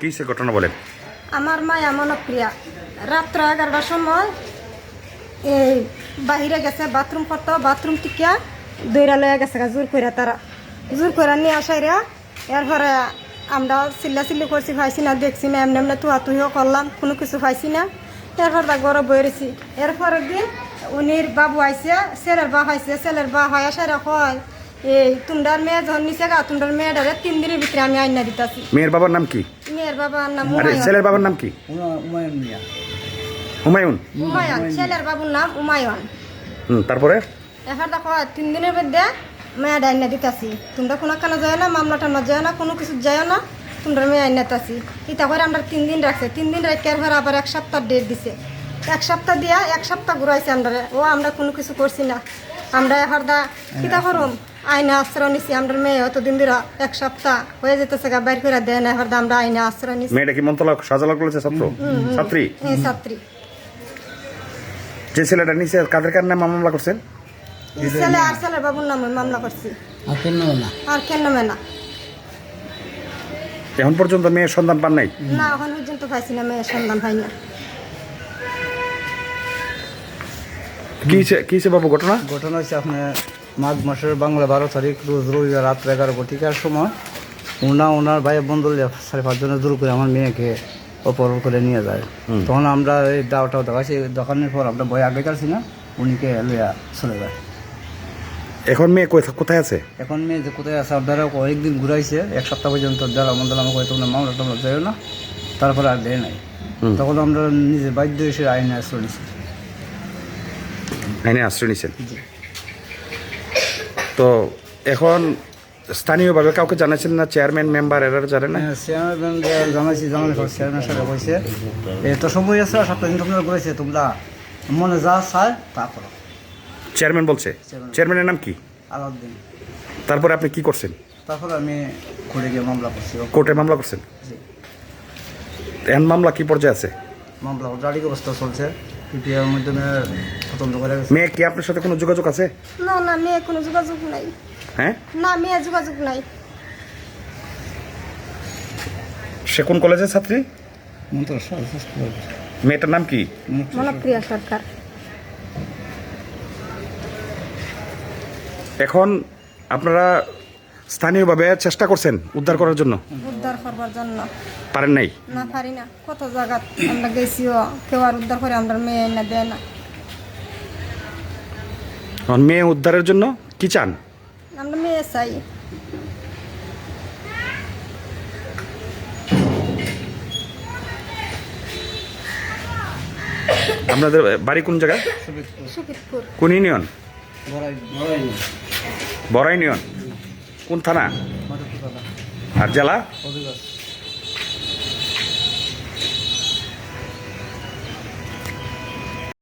কি সে ঘটনা বলেন? আমার মায়া মনপ্রিয়া। রাত্র এগারোটার সময় এই বাহিরে গেছে বাথরুম করতো বাথরুম টিকিয়া দৈরা লয়ে গেছে জোর করে তারা। জোর করে নিয়ে আসাইরা এরপরে আমরা চিল্লা চিল্লি করছি পাইছি না দেখছি না এমনি এমনি তুহা তুইও করলাম কোনো কিছু পাইছি না। এরপর তা গরম বইরেছি এরপরের দিন উনির বাবু আইছে ছেলের বা হয়েছে ছেলের বা হয় আসারা কয় এই তুমডার মেয়ে যখন নিচে গা তুমডার মেয়েটারে তিন দিনের ভিতরে আমি আইনা দিতাছি। মেয়ের বাবার নাম কি? মেয়ের বাবার নাম আরে ছেলের বাবার নাম কি? উমায়ুন মিয়া। হুমায়ুন? উমায়ন ছেলের বাবুর নাম উমায়ন হুম, তারপরে? এখন দেখো তিন দিনের মধ্যে মেয়ে আইনা দিতাছি। তোমরা কোনো কানে যায় না মামলাটা না যায় না কোনো কিছু যায় না তোমরা মেয়ে আইনা দিতাছি। ইটা করে আমরা তিন দিন রাখছে। তিন দিন রাখার পর আবার এক সপ্তাহ ডেট দিছে। এক সপ্তাহ দিয়া এক সপ্তাহ ঘুরাইছে আমরা। ও আমরা কোনো কিছু করছি না। আমরা এখন দা কিতা করুম? আইনা আশ্রয় নিছি আমরা মেয়ে অতদিন ধরে এক সপ্তাহ হয়ে যেতেছে গা বাইর করে দেয় না এবার আমরা আইনা আশ্রয় নিছি। মেয়েটা কি মন্তলা সাজালা করেছে ছাত্র? ছাত্রী? এই ছাত্রী। যে ছেলেটা নিচে কাদের কার নামে মামলা করছেন ছেলে আর ছেলের বাবুর নামে মামলা করছি। আর কেন না আর কেন না এখন পর্যন্ত মেয়ের সন্ধান পান নাই? না এখন পর্যন্ত পাইছি না মেয়ের সন্ধান পাই না কি কি বাবু ঘটনা? ঘটনা হচ্ছে আপনার মাঘ মাসের বাংলা বারো তারিখ রোজ রবিবার রাত্র এগারো কোটিকার সময় ওনা ওনার ভাই বন্ধু সাড়ে পাঁচজনের দূর করে আমার মেয়েকে অপহরণ করে নিয়ে যায়। তখন আমরা এই দাওটাও দেখাচ্ছি দোকানের পর আমরা বই আগে যাচ্ছি না উনিকে লইয়া চলে যায়। এখন মেয়ে কোথায়- কোথায় আছে? এখন মেয়ে যে কোথায় আছে আপনারা কয়েকদিন ঘুরাইছে এক সপ্তাহ পর্যন্ত যারা আমাদের আমাকে হয়তো মামলা টামলা যায় না। তারপরে আর দেয় নাই। তখন আমরা নিজে বাধ্য এসে আইনে আশ্রয় নিছি। আইনে আশ্রয় নিছেন? তো এখন স্থানীয়ভাবে কাউকে জানাচ্ছেন না চেয়ারম্যান মেম্বার এরা জানে না? চেয়ারম্যান জানাইছি পর চেয়ারম্যান সাহেব কইছে এত সময় আছে সপ্তাহ দিন তোমরা করেছে তোমরা মনে যা চায় তা করো। চেয়ারম্যান বলছে? চেয়ারম্যানের নাম কি? আলাউদ্দিন। তারপরে আপনি কি করছেন? তারপর আমি ঘুরে গিয়ে মামলা করছি কোর্টে মামলা করছেন? এন মামলা কি পর্যায়ে আছে? মামলা জারি অবস্থা চলছে। পিপিআর মাধ্যমে তদন্ত করে গেছে। মেয়ে কি আপনার সাথে কোনো যোগাযোগ আছে? না না মেয়ে কোনো যোগাযোগ নাই। হ্যাঁ? না মেয়ে যোগাযোগ নাই। সে কোন কলেজের ছাত্রী? মেয়েটার নাম কি? মনপ্রিয়া সরকার। এখন আপনারা স্থানীয়ভাবে চেষ্টা করছেন উদ্ধার করার জন্য? উদ্ধার করবার জন্য। পারেন নাই? না পারি না। কত জায়গা আমরা গেছিও কেউ আর উদ্ধার করে আমরা মেয়ে না দেয় না। এখন মেয়ে উদ্ধারের জন্য কি চান? আমরা মেয়ে চাই। আপনাদের বাড়ি কোন জায়গায় কোন ইউনিয়ন? বড়াই বড়াই বড় ইউনিয়ন। কোন থানা? আর জেলা?